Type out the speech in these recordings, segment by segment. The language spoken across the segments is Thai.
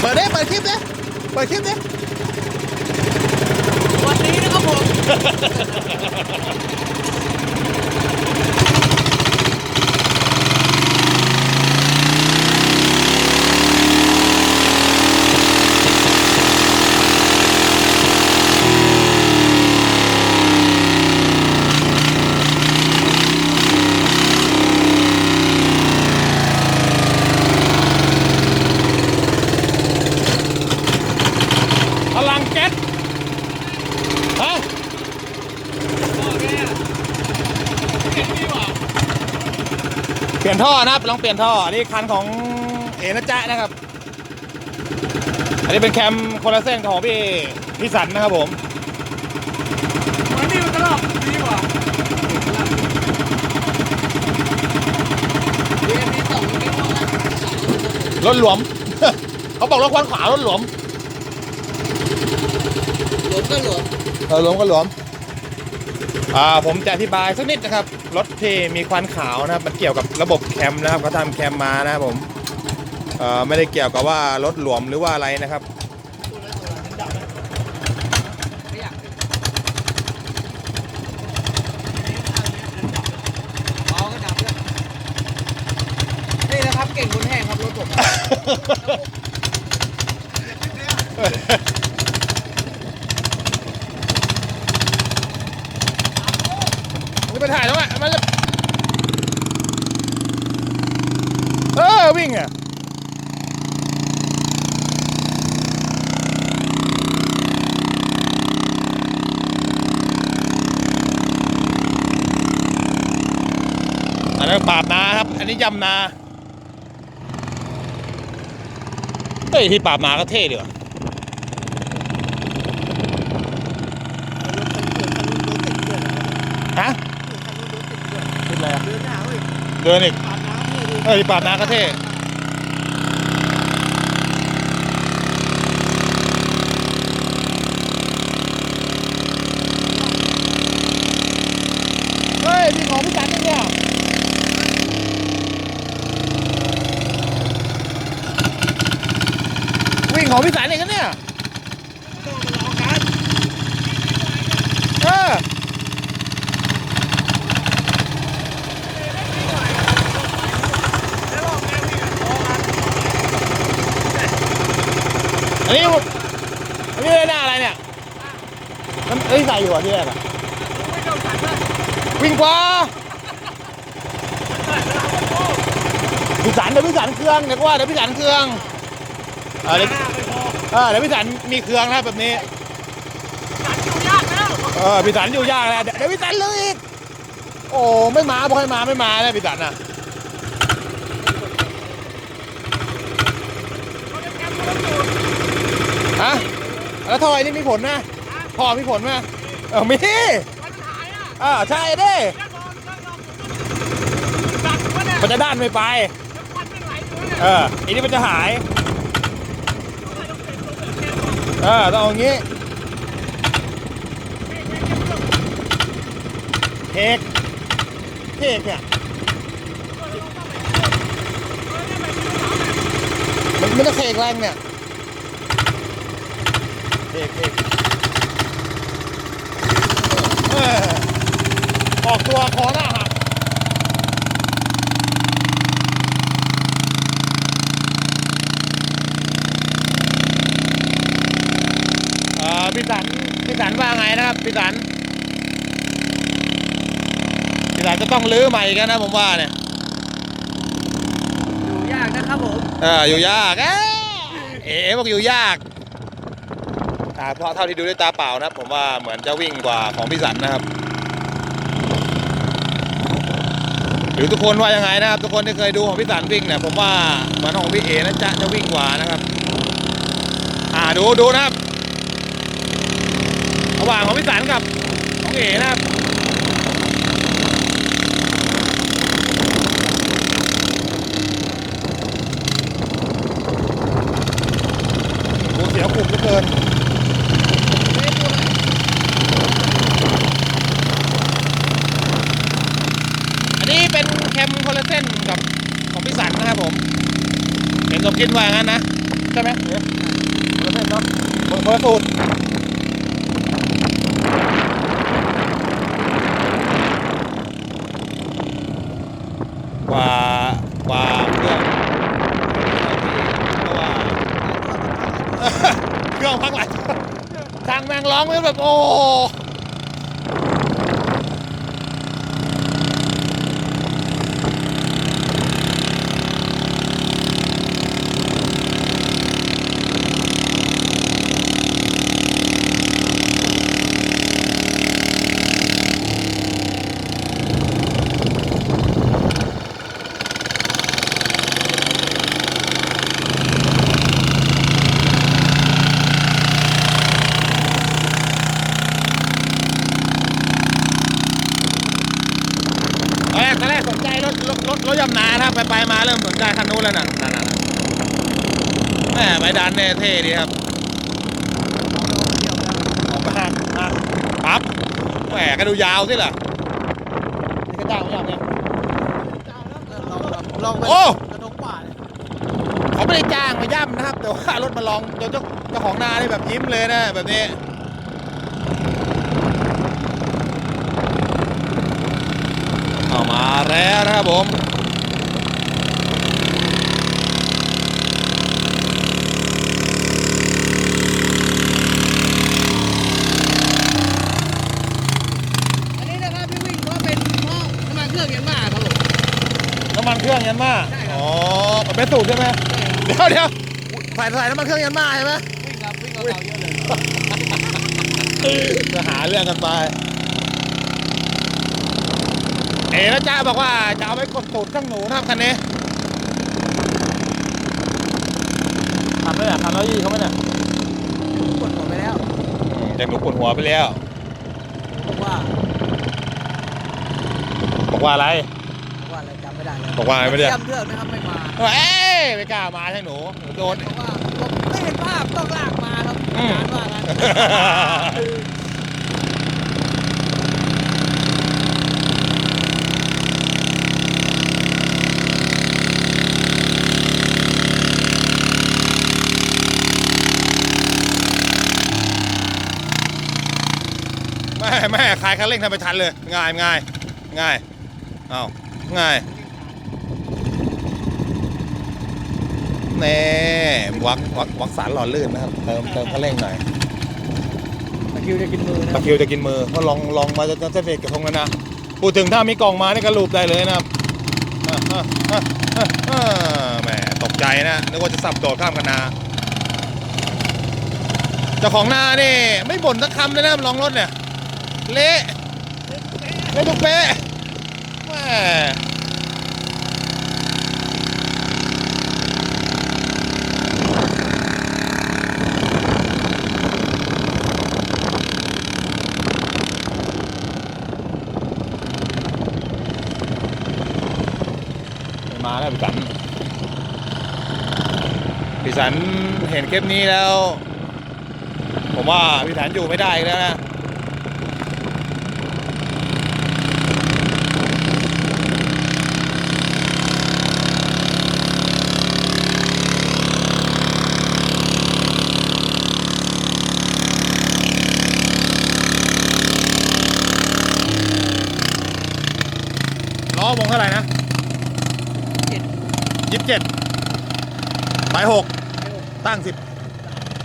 เปิดดิเปิดคลิปดิเปิดคลิปดิวันนี้นะครับผม พลังแก๊สฮะ บอกแกเห็นดีว่ะ เป ลี่ยนท่อนะครับลองเปลี่ยนท่ออันนี้คันของเอนะจ๊ะนะครับ อันนี้เป็นแคมคนละเส้นของพี่พี่สันนะครับผมวันนี้มันตลอดดีว่ะเรียนมีสองเรียนว่ารถหลวม เขาบอกรถควันขวารถหลวมหลวมก็หลวมเออหลวมก็หลวม อ่าผมจะอธิบายสักนิดนะครับ รถที่มีควันขาวนะครับ มันเกี่ยวกับระบบแคมนะครับเขาทำแคมมานะครับผมเอ่อไม่ได้เกี่ยวกับว่ารถหลวมหรือว่าอะไรนะครับไม่อยากอ๋อก็ดับแล้วนี่นะครับเก่งบนแห้งครับรถผม มึงไปถ่ายแล้วอะมันเออวิ่งอะอันนั้นปาบนาครับ อันนี้ยำนาเฮ้ยที่ปาบนาก็เท่ดีว่ะฮะ เป็นไรอะเดินอีกเอ้ยปาดนาก็เท่เฮ้ยมีของพี่จันเนี่ยวิ่งของพี่สันเองกันเนี่ยเอออันนี้อันนี้หน้าอะไรเนี่ยมัน เอ้ยใส่อยู่อะที่แรกอะวิ่งกว่าพี่สันเดี๋ยวพี่สันเครื่องเดี๋ยวก็ว่าเดี๋ยวพี่สันเครื่องเออเดี๋ยวเออเดี๋ยวพี่สันมีเครื่องนะแบบนี้เออพี่สันอยู่ยากแล้วเดี๋ยวเดี๋ยวพี่สันเลยอีกโอ้ไม่มาบอกให้มาไม่มานะพี่สันอะฮะแล้วทอยนี่มีผลนะพอมีผลไหม เออมีอ่าใช่ดิมันจะด้านไม่ไปเอออันนี้มันจะหายเออต้องเอาอย่างงี้เทกเทกเนี่ยมันมันจะเทกแรงเนี่ยเทกเทกเออออกตัวคอหน้าหักเออพี่สันพี่สันว่าไงนะครับพี่สันพี่สันจะต้องลื้อใหม่อีกันนะผมว่าเนี่ยอยู่ยากนะครับผมเอออยู่ยากเอ๊ะเอ๋บอกอยู่ยาก อ่าเพราะเท่าที่ดูด้วยตาเปล่านะครับ ผมว่าเหมือนจะวิ่งกว่าของพี่สันนะครับ หรือทุกคนว่ายังไงนะครับ ทุกคนที่เคยดูของพี่สันวิ่งเนี่ยผมว่าเหมือนของพี่เอนะจ๊ะจะวิ่งกว่านะครับ อ่าดูดูนะครับระหว่างของพี่สันกับของเอนะครับเสียขุมเหลือเกิน อันนี้เป็นแคมคนละเส้น กันนะครับผม เห็นสมกินว่างั้นนะ ใช่ไหมเอ๊ะคนละเส้นเนาะคนคนละสูตรกว่ากว่าเครื่องเพราะว่าเครื่องพักหลายทางแมงร้องเลยแบบโอ้ ตอนแรกตอนแรกสนใจ รถรถรถรถยำนานะครับไปไปมาเริ่มสนใจคันนู้นแล้วน่ะนั่นน่ะแม่ใบดันเนี่ยเท่ดีครับออกมาหักหักปั๊บแหมก็ดูยาวสิล่ะนี่ก็จ้างไม่ยอมเนี่ยลองไปโอ้กระดกกว่าเลยเขาไม่ได้จ้างมาย่ำนะครับ แต่ว่ารถมาลองเจ้าเจ้าเจ้าของนานี่แบบยิ้มเลยนะแบบนี้ เอามาแล้วนะครับผมอันนี้นะครับพี่วิ่งก็เป็นหม้อน้ำมันเครื่องยันมาครับผม น้ำมันเครื่องยันมาใช่ครับ อ๋อมันเป็นสูตรใช่ไหมเดี๋ยวเดี๋ยวใส่ใส่น้ำมันเครื่องยันมาใช่ไหมวิ่งครับวิ่งเอาเก่าเยอะเลย จะหาเรื่องกันไป เอ๋แล้วจ้าบอกว่าจะเอาไปกดตูดเครื่องหนูนะครับคันนี้ทำไหมเนี่ยทำแล้วยี่เขาไหมเนี่ยกดหัวไปแล้วจากหนูปวดหัวไปแล้วบอกว่าบอกว่าอะไรบอกว่าอะไรจำไม่ได้แล้วบอกว่าอะไรไม่ได้จำเรื่องนะครับไม่มาเอ้ยไม่กล้ามาใช่หนูหนูโดนบอกว่าผมไม่เห็นภาพต้องลากมาครับอืมงานว่างั้น แม่แม่ขายคันเร่งทำไปทันเลย ง่ายง่ายง่ายเอาง่ายแน่วักวักวักสารหล่อลื่นนะครับเติมเติมคันเร่งหน่อยตะคิวจะกินมือนะตะคิวจะกินมือเพราะลองลองมาจะจะเฟกกระทงแล้วนะพูดถึงถ้ามีกล่องมานี่ก็รูปได้เลยนะครับอะอะอะแหมตกใจนะนึกว่าจะสับโดดข้ามกันนาเจ้าของนานี่ไม่บ่นสักคำเลยนะลองรถเนี่ย เละเละทุกเป๊ะแหมมาแล้วพี่สันพี่สันเห็นคลิปนี้แล้ว ผมว่าพี่สันอยู่ไม่ได้แล้วนะ เท่าไหร่นะเจ็ดยี่สิบเจ็ดใบหกตั้งสิบ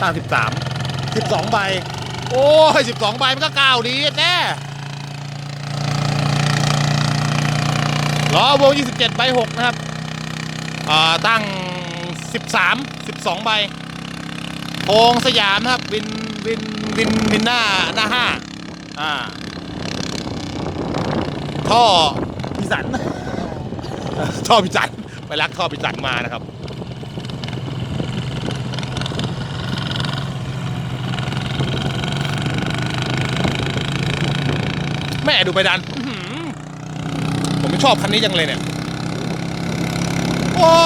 ตั้งสิบสามสิบสองใบ โอ้ยสิบสองใบมันก็ก้าวดีแน่ล้อวงยี่สิบเจ็ดใบหกนะครับอ่าตั้งสิบสามสิบสองใบโองสยามนะครับวินวินวินวินหน้าหน้าห้าอ่าท่อ พิสันท่อพิจันไปรักท่อพิจันมานะครับแม่ดูไปดันอื้อหือผมไม่ชอบคันนี้จังเลยเนี่ย ว้า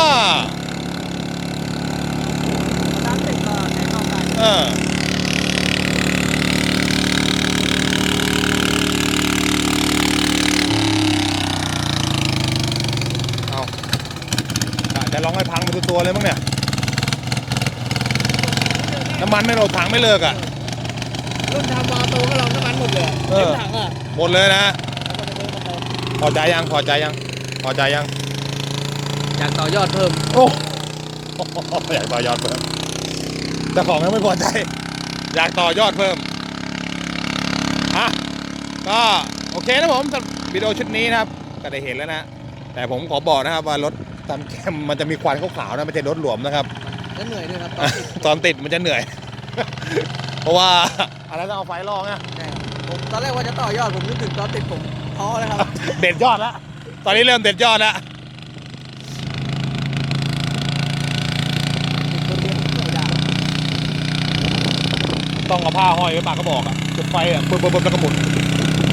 น้ำติดก็แน่นอนได้เออ เอากะจะลองให้พังไปตัวๆเลยมั้งเนี่ย น้ำมันไม่โหลดถังไม่เลิกอะ รุ่นทำวาล์วโตก็ลองน้ำมันหมดเลยเออต็มถังอะหมดเลยนะแล้วก็ไปเติมมาเติมพอใจยัง พอใจยัง พอใจยัง อยากต่อยอดเพิ่มโอ้อยากต่อยอดเพิ่มเจ้าของยังไม่พอใจ อยากต่อยอดเพิ่มอะก็โอเคนะผมสำหรับวิดีโอชุดนี้นะครับ ก็ได้เห็นแล้วนะ แต่ผมขอบอกนะครับว่ารถ ตามแคมมันจะมีควันขาวๆนะไม่ใช่รถหลวมนะครับแล้วเหนื่อยด้วยครับตอนติดตอนติดมันจะเหนื่อย เพราะว่าอะไรต้องเอาไฟลองอะใช่ครับผมตอนแรกว่าจะต่อยอดผมนึกถึงตอนติดผมท้อเลยครับ เด็ดยอดแล้วตอนนี้เริ่มเด็ดยอดแล้วคนเดียวผมไม่ได้ต้องเอาผ้าห้อยไว้ปากกระบอกอะจุดไฟอะปึ๊บปึ๊บปึ๊บแล้วก็หมุน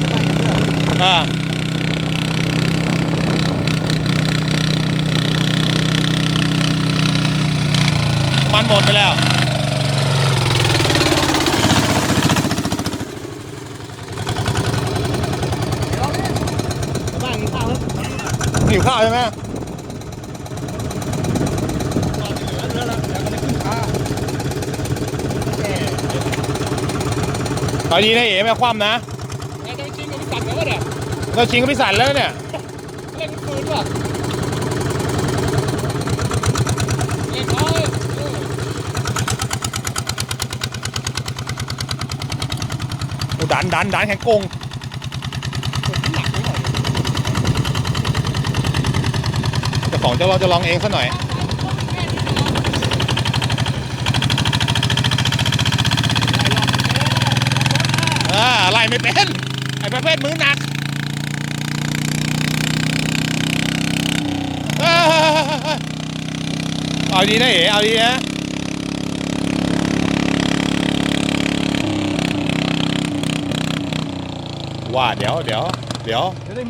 ไม่ได้เพื่อนอ่า มันหมดไปแล้วเดี๋ยวเนี่ยบ้านกินข้าวครับหิวข้าวใช่ไหมเหลือแล้วแล้วก็ไม่ขึ้นข้าวแก่ตอนนี้นะเอ๋แม่คว่ำนะแล้วจะไปชิงกับพี่สันแล้วเนี่ยเราชิงกับพี่สันแล้วเนี่ย เล่นปืนว่ะเล่นน้อยเออ โอ้ ดันดันดันแข็งกงเจ้าของจะลองจะลองเองซะหน่อยอ่าไล่ไม่เป็น ไอ้ประเภทมือหนักเอ้ยเอาดีนะเอ๋เอาดีนะ ว่าเดี๋ยวเดี๋ยวเดี๋ยว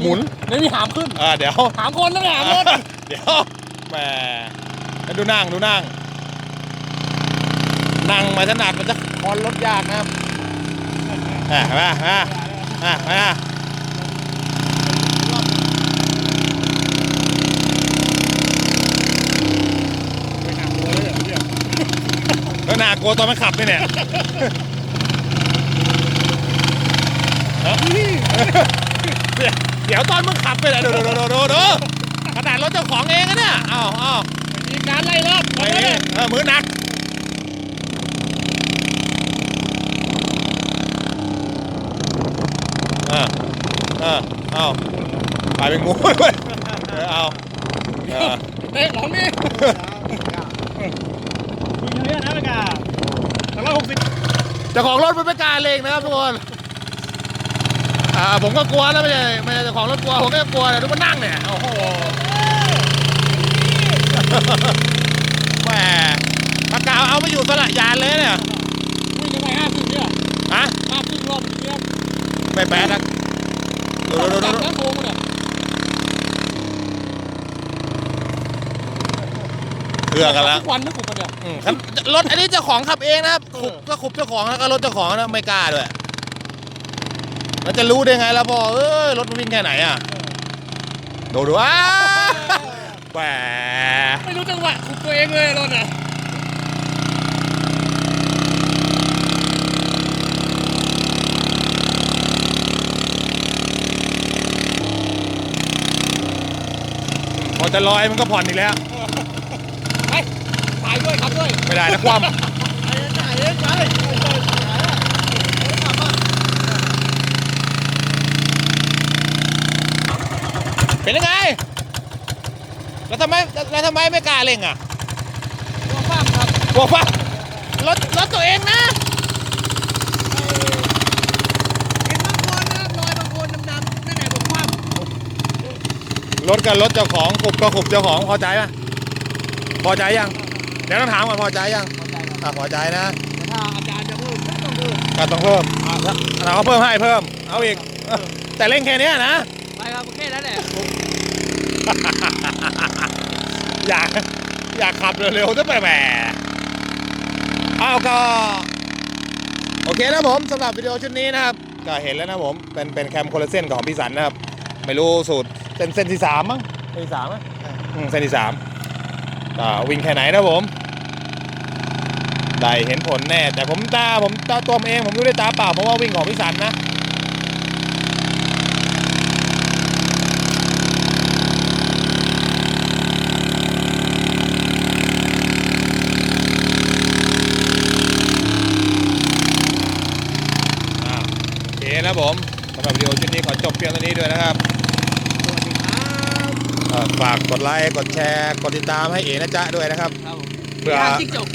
หมุนเดี๋ยวมีหามขึ้นอ่าเดี๋ยวหามคนนั่นแหละหามรถเดี๋ยวแหมแล้วดูนั่งดูนั่ง นั่งมาถนัดมันจะคอนรถยากนะครับอะมามาอะมาแล้วน่ากลัวตอนมันขับนี่เนี่ยฮะ เดี๋ยวเดี๋ยวตอนมึงขับไปเลยดูดูดูดูดูขนาดรถเจ้าของเองนะเนี่ยอ้าวอ้าวมีการไล่รอบไปนี่เออมือหนักเออเออเอาไปเป็นงูด้วยเออเอาเออเตะหลังนี่มีเยอะนะเมกาสองร้อยหกสิบเจ้าของรถมันไม่กล้าเลงนะครับทุกคน อ่าผมก็กลัวนะไม่ใช่ไม่ใช่เจ้าของรถกลัวผมก็กลัวแต่ทุกคนนั่งเนี่ยโอ้โหแหมปากกาวเอาไม่อยู่สละยานเลยเนี่ยวิ่งกันไปห้าสิบเนี่ยฮะห้าสิบรอบอย่างเงี้ยไม่แปลนะดูดูดูจับดูแล้วโกงเนี่ยเครื่องกันแล้วทุกวันนะกูปะเนี่ยอืมคันรถอันนี้เจ้าของขับเองนะครับเออขุบก็ขุบเจ้าของแล้วก็รถเจ้าของนะไม่กล้าด้วย แล้วจะรู้ได้ไงแล้วพอเอ้ยรถมันวิ่งแค่ไหนอะดูดูอ้าแหมไม่รู้จังหวะคุมตัวเองเลยรถอะพอจะลอยมันก็ผ่อนอีกแล้วไปถ่ายด้วยขับด้วย ไม่ได้นะความถ่ายถ่ายเองไปถ่ายอะ เป็นยังไง แล้วทำไมแล้วทำไมไม่กล้าเร่งอะตัวฟ้ามครับกลัวป่ะรถรถตัวเองนะเห็นบางคนนะครับรอยบางคนดำๆนั่นแหละผมคว่ำรถกับรถเจ้าของขุบก็ขุบเจ้าของพอใจไหมพอใจยัง เดี๋ยวต้องถามก่อนพอใจยังพอใจครับอะพอใจนะแต่ถ้าอาจารย์จะเพิ่มก็ต้องเพิ่มก็ต้องเพิ่มอะถ้าเราก็เพิ่มให้เพิ่ม เอาอีก แต่เร่งแค่เนี้ยนะ ไปครับแค่นั้นแหละผมอยากอยากขับเร็วๆจะไปแหมเอาก็ โอเคนะผมสำหรับวิดีโอชุดนี้นะครับ ก็เห็นแล้วนะผม เป็นเป็นแคมโคลลาเจนของพี่สันนะครับ ไม่รู้สูตรเส้นเส้นที่สามมั้งเส้นที่สามมั้งอืมเส้นที่สามก็วิ่งแค่ไหนนะผม ได้เห็นผลแน่ แต่ผมตาผมตาตัวผมเองผมดูด้วยตาเปล่าเพราะว่าวิ่งของพี่สันนะ อ่าโอเค นะผมสำหรับวิดีโอชุดนี้ขอจบเพียงเท่านี้ด้วยนะครับสวัสดีครับเอ่อฝากกดไลค์กดแชร์กดติดตามให้เอ๋นะจ๊ะด้วยนะครับครับผมเพื่อย่างจิ้งจก